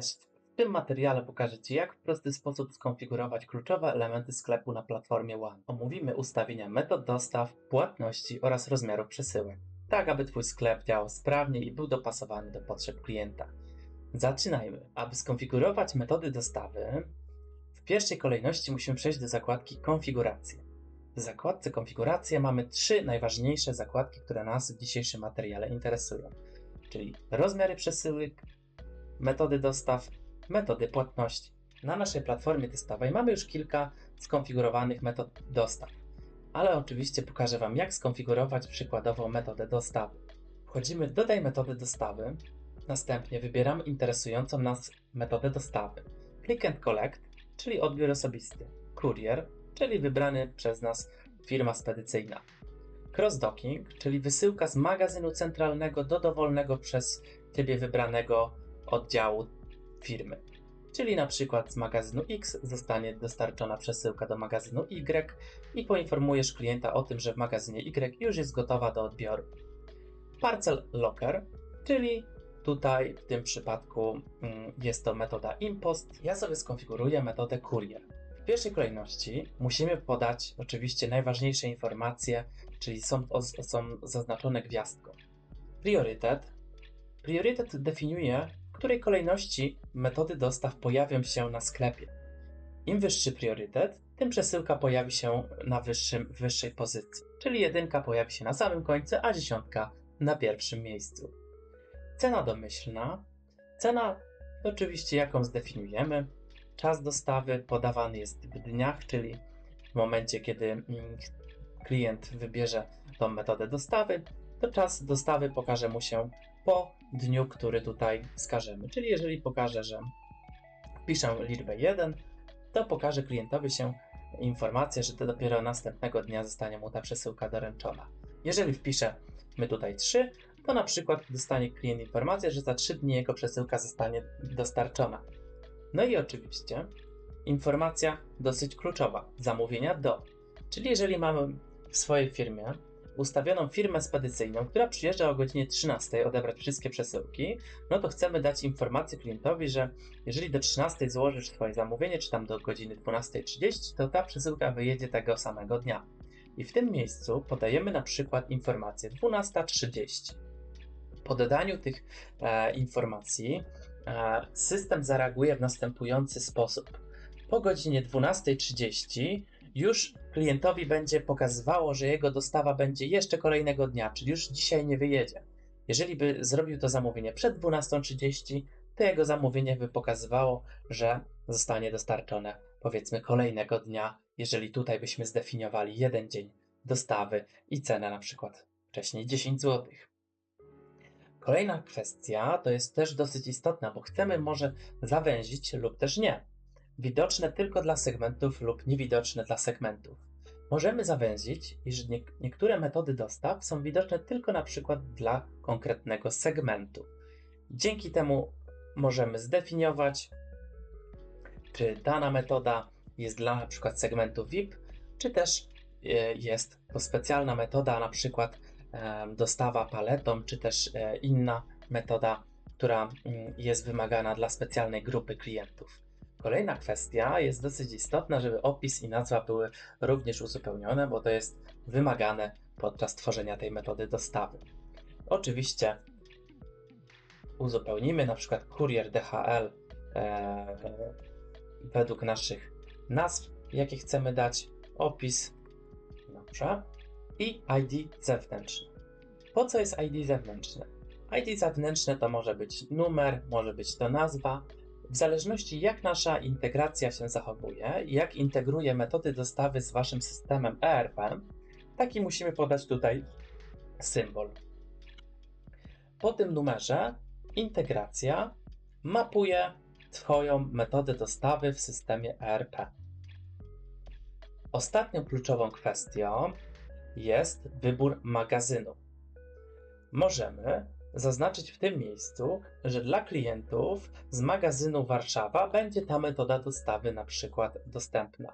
Cześć! W tym materiale pokażę Ci, jak w prosty sposób skonfigurować kluczowe elementy sklepu na platformie One. Omówimy ustawienia metod dostaw, płatności oraz rozmiarów przesyłek, tak aby Twój sklep działał sprawnie i był dopasowany do potrzeb klienta. Zaczynajmy. Aby skonfigurować metody dostawy, w pierwszej kolejności musimy przejść do zakładki Konfiguracje. W zakładce Konfiguracje mamy trzy najważniejsze zakładki, które nas w dzisiejszym materiale interesują, czyli rozmiary przesyłek, metody dostaw, metody płatności. Na naszej platformie testowej mamy już kilka skonfigurowanych metod dostaw, ale oczywiście pokażę Wam, jak skonfigurować przykładową metodę dostawy. Wchodzimy Dodaj metody dostawy, następnie wybieramy interesującą nas metodę dostawy. Click and Collect, czyli odbiór osobisty. Courier, czyli wybrany przez nas firma spedycyjna. Cross-docking, czyli wysyłka z magazynu centralnego do dowolnego przez Ciebie wybranego oddziału firmy. Czyli na przykład z magazynu X zostanie dostarczona przesyłka do magazynu Y i poinformujesz klienta o tym, że w magazynie Y już jest gotowa do odbioru. Parcel Locker, czyli tutaj w tym przypadku mm, jest to metoda impost. Ja sobie skonfiguruję metodę courier. W pierwszej kolejności musimy podać oczywiście najważniejsze informacje, czyli są, są zaznaczone gwiazdką. Priorytet. Priorytet definiuje której kolejności metody dostaw pojawią się na sklepie. Im wyższy priorytet, tym przesyłka pojawi się na wyższym, wyższej pozycji, czyli jedynka pojawi się na samym końcu, a dziesiątka na pierwszym miejscu. Cena domyślna. Cena oczywiście jaką zdefiniujemy. Czas dostawy podawany jest w dniach, czyli w momencie, kiedy mm, klient wybierze tą metodę dostawy, to czas dostawy pokaże mu się po dniu, który tutaj wskażemy. Czyli jeżeli pokażę, że wpiszę liczbę 1, to pokaże klientowi się informację, że to dopiero następnego dnia zostanie mu ta przesyłka doręczona. Jeżeli wpiszemy tutaj 3, to na przykład dostanie klient informację, że za 3 dni jego przesyłka zostanie dostarczona. No i oczywiście informacja dosyć kluczowa, zamówienia do. Czyli jeżeli mamy w swojej firmie ustawioną firmę spedycyjną, która przyjeżdża o godzinie 13 odebrać wszystkie przesyłki, no to chcemy dać informację klientowi, że jeżeli do 13 złożysz swoje zamówienie, czy tam do godziny 12.30, to ta przesyłka wyjedzie tego samego dnia. I w tym miejscu podajemy na przykład informację 12.30. Po dodaniu tych e, informacji e, system zareaguje w następujący sposób. Po godzinie 12.30 już klientowi będzie pokazywało, że jego dostawa będzie jeszcze kolejnego dnia, czyli już dzisiaj nie wyjedzie. Jeżeli by zrobił to zamówienie przed 12.30, to jego zamówienie by pokazywało, że zostanie dostarczone powiedzmy kolejnego dnia, jeżeli tutaj byśmy zdefiniowali jeden dzień dostawy i cenę na przykład wcześniej 10 zł. Kolejna kwestia to jest też dosyć istotna, bo chcemy może zawęzić lub też nie widoczne tylko dla segmentów lub niewidoczne dla segmentów. Możemy zawęzić, iż nie, niektóre metody dostaw są widoczne tylko na przykład dla konkretnego segmentu. Dzięki temu możemy zdefiniować, czy dana metoda jest dla na przykład segmentu VIP, czy też e, jest to specjalna metoda, na przykład dostawa paletą, czy też e, inna metoda, która mm, jest wymagana dla specjalnej grupy klientów. Kolejna kwestia jest dosyć istotna, żeby opis i nazwa były również uzupełnione, bo to jest wymagane podczas tworzenia tej metody dostawy. Oczywiście uzupełnimy na przykład kurier DHL e, według naszych nazw, jakie chcemy dać, opis, dobrze, i ID zewnętrzny. Po co jest ID zewnętrzne? ID zewnętrzne to może być numer, może być to nazwa, w zależności jak nasza integracja się zachowuje, jak integruje metody dostawy z waszym systemem ERP, taki musimy podać tutaj symbol. Po tym numerze integracja mapuje Twoją metodę dostawy w systemie ERP. Ostatnią kluczową kwestią jest wybór magazynu. Możemy zaznaczyć w tym miejscu, że dla klientów z magazynu Warszawa będzie ta metoda dostawy na przykład dostępna.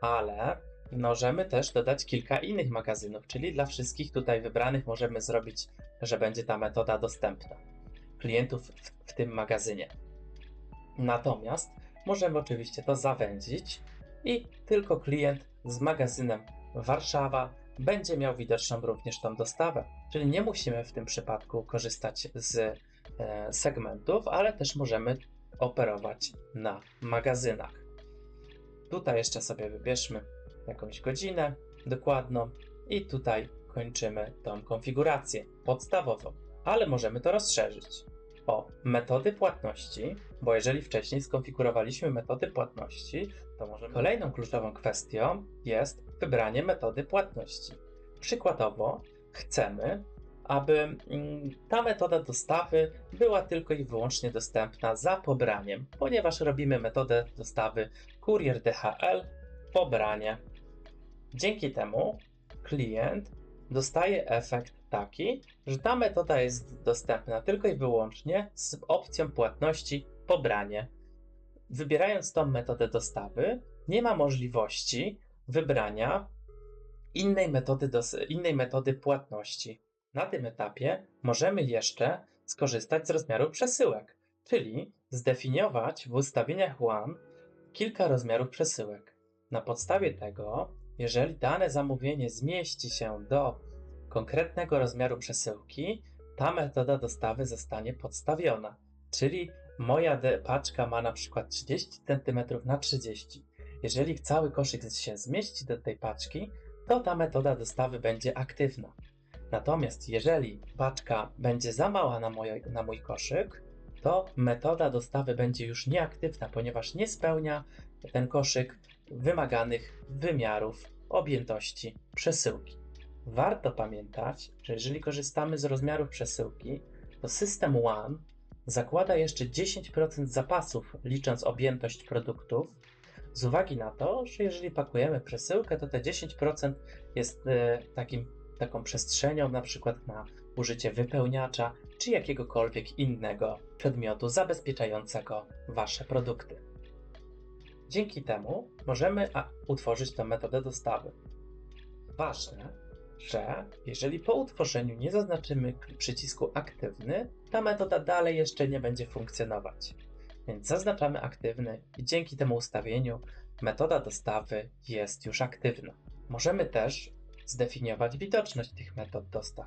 Ale możemy też dodać kilka innych magazynów, czyli dla wszystkich tutaj wybranych możemy zrobić, że będzie ta metoda dostępna. Klientów w, w tym magazynie. Natomiast możemy oczywiście to zawęzić i tylko klient z magazynem Warszawa będzie miał widoczną również tą dostawę. Czyli nie musimy w tym przypadku korzystać z e, segmentów, ale też możemy operować na magazynach. Tutaj jeszcze sobie wybierzmy jakąś godzinę dokładną i tutaj kończymy tą konfigurację podstawową, ale możemy to rozszerzyć o metody płatności, bo jeżeli wcześniej skonfigurowaliśmy metody płatności, to możemy. Kolejną kluczową kwestią jest wybranie metody płatności. Przykładowo, chcemy, aby mm, ta metoda dostawy była tylko i wyłącznie dostępna za pobraniem, ponieważ robimy metodę dostawy kurier DHL pobranie. Dzięki temu klient dostaje efekt taki, że ta metoda jest dostępna tylko i wyłącznie z opcją płatności pobranie. Wybierając tą metodę dostawy, nie ma możliwości wybrania innej metody, innej metody płatności. Na tym etapie możemy jeszcze skorzystać z rozmiaru przesyłek, czyli zdefiniować w ustawieniach WAN kilka rozmiarów przesyłek. Na podstawie tego, jeżeli dane zamówienie zmieści się do konkretnego rozmiaru przesyłki, ta metoda dostawy zostanie podstawiona. Czyli moja paczka ma na przykład 30 cm na 30. Jeżeli cały koszyk się zmieści do tej paczki, to ta metoda dostawy będzie aktywna. Natomiast jeżeli paczka będzie za mała na, na mój koszyk, to metoda dostawy będzie już nieaktywna, ponieważ nie spełnia ten koszyk wymaganych wymiarów objętości przesyłki. Warto pamiętać, że jeżeli korzystamy z rozmiarów przesyłki, to system One zakłada jeszcze 10% zapasów, licząc objętość produktów, z uwagi na to, że jeżeli pakujemy przesyłkę, to te 10% jest e, takim, taką przestrzenią na przykład na użycie wypełniacza czy jakiegokolwiek innego przedmiotu zabezpieczającego Wasze produkty. Dzięki temu możemy utworzyć tę metodę dostawy. Ważne, że jeżeli po utworzeniu nie zaznaczymy przycisku aktywny, ta metoda dalej jeszcze nie będzie funkcjonować. Więc zaznaczamy aktywny i dzięki temu ustawieniu metoda dostawy jest już aktywna. Możemy też zdefiniować widoczność tych metod dostaw.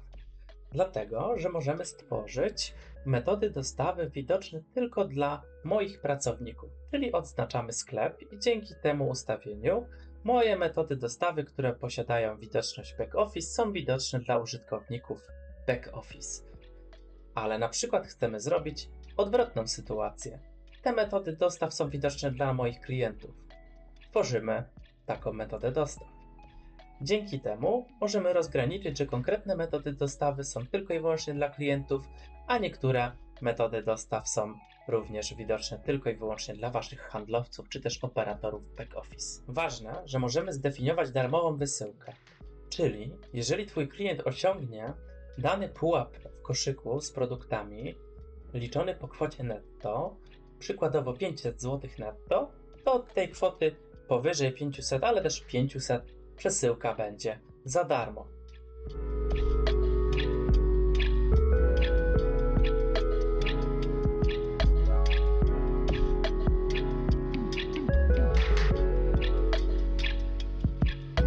Dlatego, że możemy stworzyć metody dostawy widoczne tylko dla moich pracowników, czyli odznaczamy sklep i dzięki temu ustawieniu moje metody dostawy, które posiadają widoczność back-office, są widoczne dla użytkowników back-office. Ale na przykład chcemy zrobić odwrotną sytuację. Te metody dostaw są widoczne dla moich klientów. Tworzymy taką metodę dostaw. Dzięki temu możemy rozgraniczyć, że konkretne metody dostawy są tylko i wyłącznie dla klientów, a niektóre metody dostaw są również widoczne tylko i wyłącznie dla Waszych handlowców czy też operatorów back-office. Ważne, że możemy zdefiniować darmową wysyłkę, czyli jeżeli Twój klient osiągnie dany pułap w koszyku z produktami liczony po kwocie netto, przykładowo 500 zł netto, to od tej kwoty powyżej 500, ale też 500 przesyłka będzie za darmo.